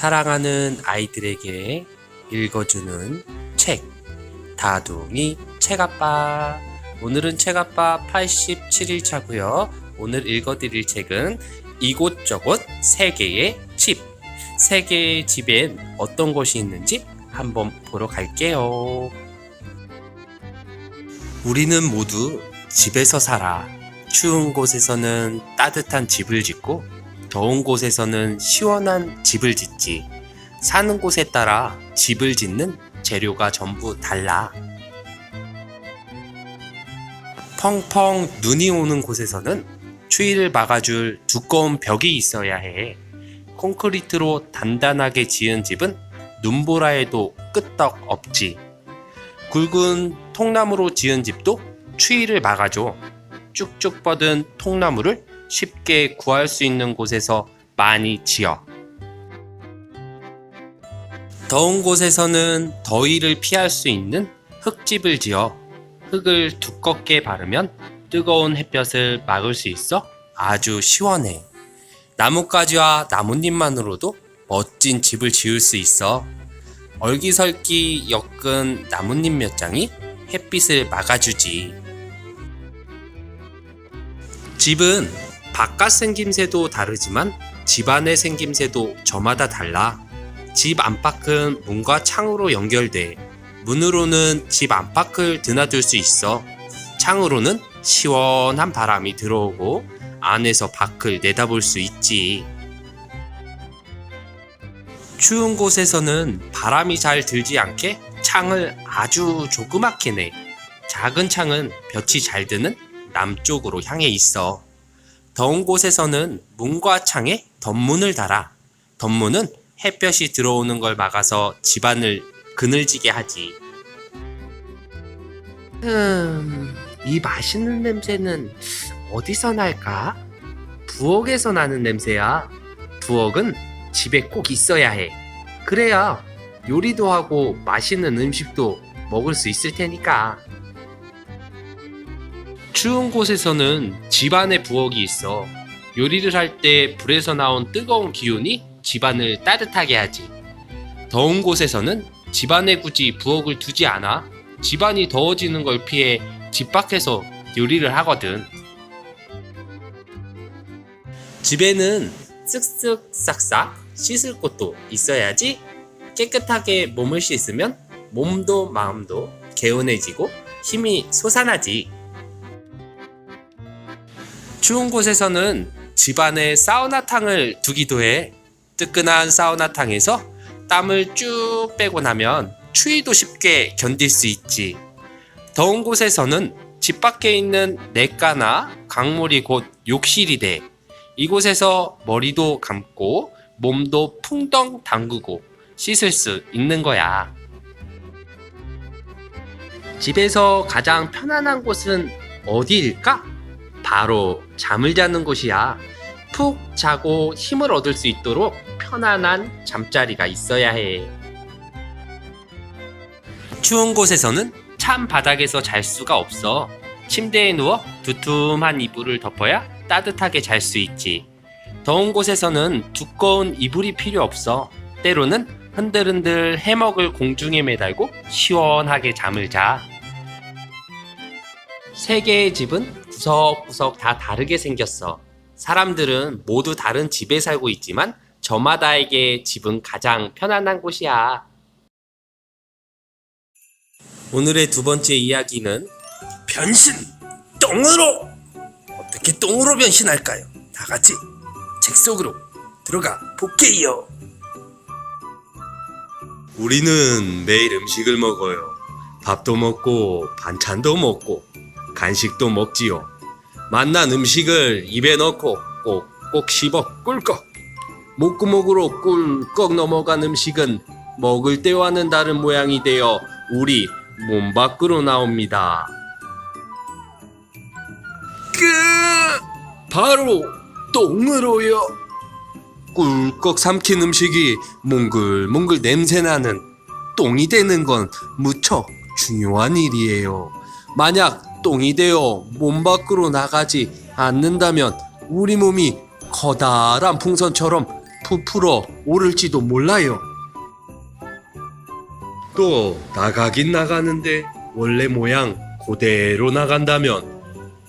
사랑하는 아이들에게 읽어주는 책. 다둥이 책아빠. 오늘은 책아빠 87일차고요. 오늘 읽어드릴 책은 이곳저곳 세계의 집. 세계의 집엔 어떤 곳이 있는지 한번 보러 갈게요. 우리는 모두 집에서 살아 추운 곳에서는 따뜻한 집을 짓고 더운 곳에서는 시원한 집을 짓지. 사는 곳에 따라 집을 짓는 재료가 전부 달라. 펑펑 눈이 오는 곳에서는 추위를 막아줄 두꺼운 벽이 있어야 해. 콘크리트로 단단하게 지은 집은 눈보라 해도 끄떡 없지. 굵은 통나무로 지은 집도 추위를 막아줘. 쭉쭉 뻗은 통나무를 쉽게 구할 수 있는 곳에서 많이 지어. 더운 곳에서는 더위를 피할 수 있는 흙집을 지어 흙을 두껍게 바르면 뜨거운 햇볕을 막을 수 있어 아주 시원해. 나뭇가지와 나뭇잎만으로도 멋진 집을 지을 수 있어. 얼기설기 엮은 나뭇잎 몇 장이 햇빛을 막아주지. 집은 바깥 생김새도 다르지만 집 안의 생김새도 저마다 달라. 집 안팎은 문과 창으로 연결돼. 문으로는 집 안팎을 드나들 수 있어. 창으로는 시원한 바람이 들어오고 안에서 밖을 내다볼 수 있지. 추운 곳에서는 바람이 잘 들지 않게 창을 아주 조그맣게 내. 작은 창은 볕이 잘 드는 남쪽으로 향해 있어. 더운 곳에서는 문과 창에 덧문을 달아. 덧문은 햇볕이 들어오는 걸 막아서 집안을 그늘지게 하지. 음, 이 맛있는 냄새는 어디서 날까? 부엌에서 나는 냄새야. 부엌은 집에 꼭 있어야 해. 그래야 요리도 하고 맛있는 음식도 먹을 수 있을 테니까. 추운 곳에서는 집안에 부엌이 있어. 요리를 할 때 불에서 나온 뜨거운 기운이 집안을 따뜻하게 하지. 더운 곳에서는 집안에 굳이 부엌을 두지 않아. 집안이 더워지는 걸 피해 집 밖에서 요리를 하거든. 집에는 쓱쓱 싹싹 씻을 곳도 있어야지 깨끗하게 몸을 씻으면 몸도 마음도 개운해지고 힘이 솟아나지. 추운 곳에서는 집안에 사우나탕을 두기도 해. 뜨끈한 사우나탕에서 땀을 쭉 빼고 나면 추위도 쉽게 견딜 수 있지. 더운 곳에서는 집 밖에 있는 냇가나 강물이 곧 욕실이 돼. 이곳에서 머리도 감고 몸도 풍덩 담그고 씻을 수 있는 거야. 집에서 가장 편안한 곳은 어디일까? 바로 잠을 자는 곳이야. 푹 자고 힘을 얻을 수 있도록 편안한 잠자리가 있어야 해. 추운 곳에서는 찬 바닥에서 잘 수가 없어. 침대에 누워 두툼한 이불을 덮어야 따뜻하게 잘 수 있지. 더운 곳에서는 두꺼운 이불이 필요 없어. 때로는 흔들흔들 해먹을 공중에 매달고 시원하게 잠을 자. 세 개의 집은 구석구석 다 다르게 생겼어. 사람들은 모두 다른 집에 살고 있지만 저마다에게 집은 가장 편안한 곳이야. 오늘의 두 번째 이야기는 변신! 똥으로! 어떻게 똥으로 변신할까요? 다 같이 책 속으로 들어가 볼게요. 우리는 매일 음식을 먹어요. 밥도 먹고 반찬도 먹고 간식도 먹지요. 맛난 음식을 입에 넣고 꼭꼭 씹어 꿀꺽. 목구멍으로 꿀꺽 넘어간 음식은 먹을 때와는 다른 모양이 되어 우리 몸 밖으로 나옵니다. 그 바로 똥으로요. 꿀꺽 삼킨 음식이 몽글몽글 냄새나는 똥이 되는 건 무척 중요한 일이에요. 만약 똥이 되어 몸 밖으로 나가지 않는다면 우리 몸이 커다란 풍선처럼 부풀어 오를지도 몰라요. 또 나가긴 나가는데 원래 모양 그대로 나간다면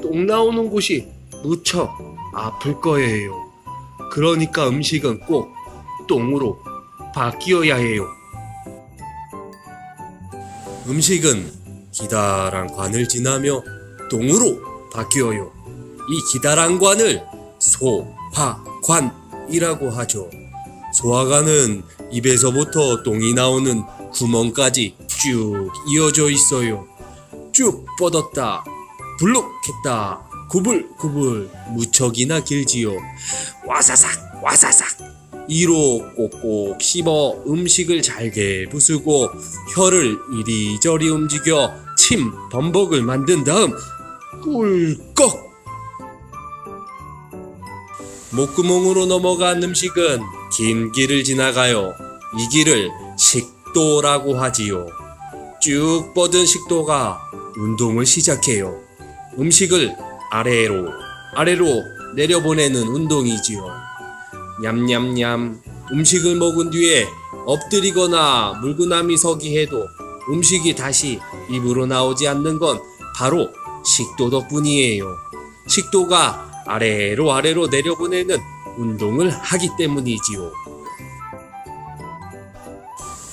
똥 나오는 곳이 무척 아플 거예요. 그러니까 음식은 꼭 똥으로 바뀌어야 해요. 음식은 기다란 관을 지나며 똥으로 바뀌어요. 이 기다란 관을 소화관이라고 하죠. 소화관은 입에서부터 똥이 나오는 구멍까지 쭉 이어져 있어요. 쭉 뻗었다, 불룩했다, 구불구불 무척이나 길지요. 와사삭 와사삭 이로 꼭꼭 씹어 음식을 잘게 부수고 혀를 이리저리 움직여 침 범벅을 만든 다음 꿀꺽 목구멍으로 넘어간 음식은 긴 길을 지나가요. 이 길을 식도라고 하지요. 쭉 뻗은 식도가 운동을 시작해요. 음식을 아래로 아래로 내려보내는 운동이지요. 냠냠냠 음식을 먹은 뒤에 엎드리거나 물구나미 서기 해도 음식이 다시 입으로 나오지 않는 건 바로 식도 덕분이에요. 식도가 아래로 아래로 내려보내는 운동을 하기 때문이지요.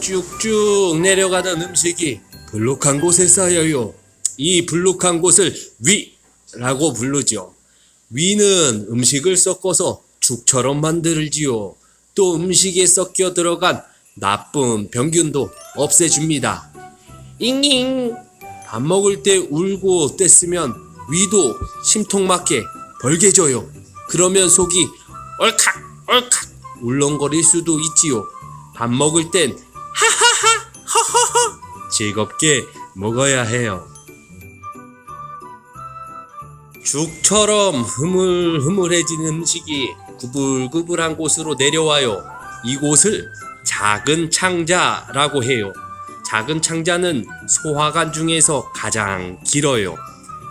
쭉쭉 내려가던 음식이 불룩한 곳에 쌓여요. 이 불룩한 곳을 위라고 부르죠. 위는 음식을 섞어서 죽처럼 만들지요. 또 음식에 섞여 들어간 나쁜 병균도 없애줍니다. 잉잉! 밥 먹을 때 울고 뗐으면 위도 심통 맞게 벌개져요. 그러면 속이 얼칵 얼칵 울렁거릴 수도 있지요. 밥 먹을 땐 하하하 허허허 즐겁게 먹어야 해요. 죽처럼 흐물흐물해진 음식이 구불구불한 곳으로 내려와요. 이곳을 작은 창자라고 해요. 작은 창자는 소화관 중에서 가장 길어요.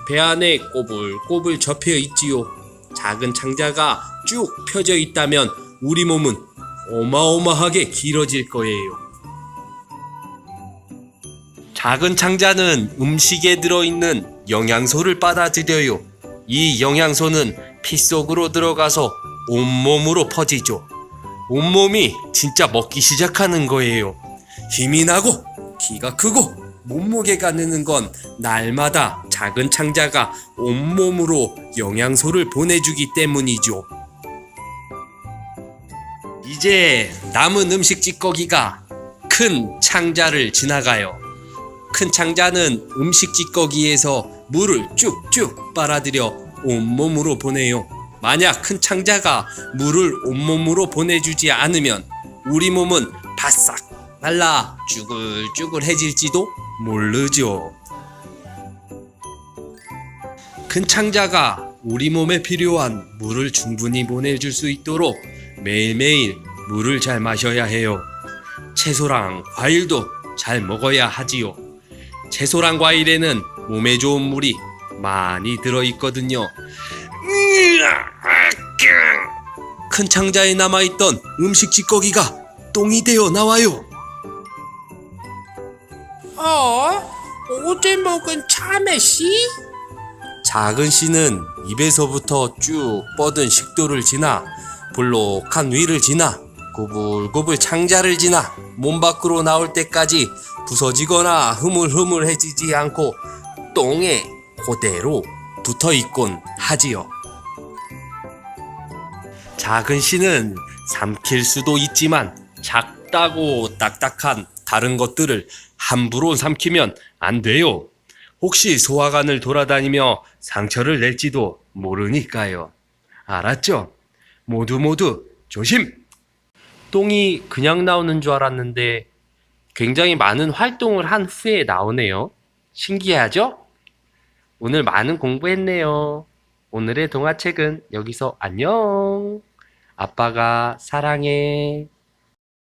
배 안에 꼬불꼬불 접혀 있지요. 작은 창자가 쭉 펴져 있다면 우리 몸은 어마어마하게 길어질 거예요. 작은 창자는 음식에 들어있는 영양소를 빨아들여요. 이 영양소는 피 속으로 들어가서 온몸으로 퍼지죠. 온몸이 진짜 먹기 시작하는 거예요. 힘이 나고 키가 크고 몸무게가 느는 건 날마다 작은 창자가 온몸으로 영양소를 보내주기 때문이죠. 이제 남은 음식 찌꺼기가 큰 창자를 지나가요. 큰 창자는 음식 찌꺼기에서 물을 쭉쭉 빨아들여 온몸으로 보내요. 만약 큰 창자가 물을 온몸으로 보내주지 않으면 우리 몸은 바싹 말라 쭈글쭈글해질지도 모르죠. 큰 창자가 우리 몸에 필요한 물을 충분히 보내줄 수 있도록 매일매일 물을 잘 마셔야 해요. 채소랑 과일도 잘 먹어야 하지요. 채소랑 과일에는 몸에 좋은 물이 많이 들어있거든요. 큰 창자에 남아있던 음식 찌꺼기가 똥이 되어 나와요. 어? 어제 먹은 참외 씨? 작은 씨는 입에서부터 쭉 뻗은 식도를 지나 볼록한 위를 지나 구불구불 창자를 지나 몸 밖으로 나올 때까지 부서지거나 흐물흐물해지지 않고 똥에 그대로 붙어 있곤 하지요. 작은 씨는 삼킬 수도 있지만 작다고 딱딱한 다른 것들을 함부로 삼키면 안 돼요. 혹시 소화관을 돌아다니며 상처를 낼지도 모르니까요. 알았죠? 모두 모두 조심! 똥이 그냥 나오는 줄 알았는데 굉장히 많은 활동을 한 후에 나오네요. 신기하죠? 오늘 많은 공부했네요. 오늘의 동화책은 여기서 안녕! 아빠가 사랑해.